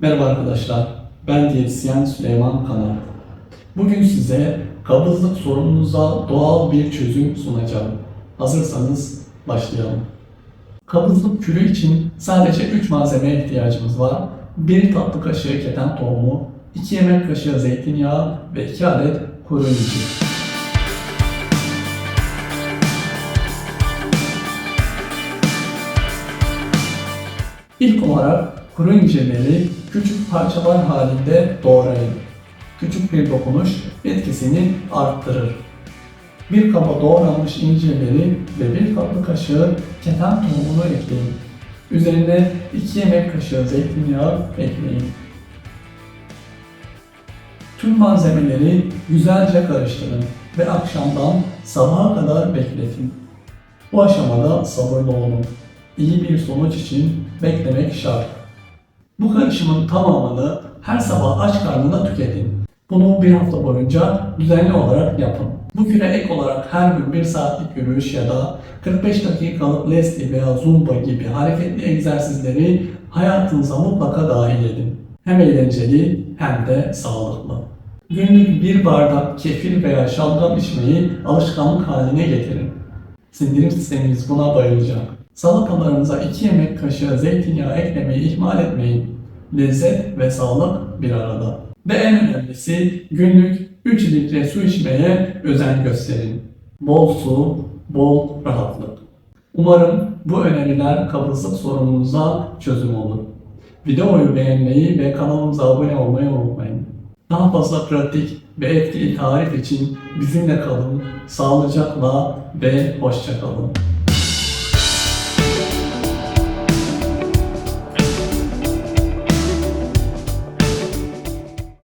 Merhaba arkadaşlar, ben diyetisyen Süleyman Kanar. Bugün size kabızlık sorununuza doğal bir çözüm sunacağım. Hazırsanız başlayalım. Kabızlık kürü için sadece 3 malzemeye ihtiyacımız var. 1 tatlı kaşığı keten tohumu, 2 yemek kaşığı zeytinyağı ve 2 adet kuru incir. İlk olarak kuru incirleri küçük parçalar halinde doğrayın. Küçük bir dokunuş etkisini arttırır. Bir kaba doğranmış incirleri ve bir tatlı kaşığı keten tohumunu ekleyin. Üzerine 2 yemek kaşığı zeytinyağı ekleyin. Tüm malzemeleri güzelce karıştırın ve akşamdan sabaha kadar bekletin. Bu aşamada sabırlı olun. İyi bir sonuç için beklemek şart. Bu karışımın tamamını her sabah aç karnına tüketin. Bunu bir hafta boyunca düzenli olarak yapın. Bu küre ek olarak her gün 1 saatlik yürüyüş ya da 45 dakikalık Leslie veya Zumba gibi hareketli egzersizleri hayatınıza mutlaka dahil edin. Hem eğlenceli hem de sağlıklı. Günlük bir bardak kefir veya şalgam içmeyi alışkanlık haline getirin. Sindirim sisteminiz buna bayılacak. Salatalarınıza 2 yemek kaşığı zeytinyağı eklemeyi ihmal etmeyin. Lezzet ve sağlık bir arada. Ve en önemlisi günlük 3 litre su içmeye özen gösterin. Bol su, bol rahatlık. Umarım bu öneriler kabızlık sorununuza çözüm olur. Videoyu beğenmeyi ve kanalımıza abone olmayı unutmayın. Daha fazla pratik ve etkili tarif için bizimle kalın, sağlıcakla ve hoşça kalın.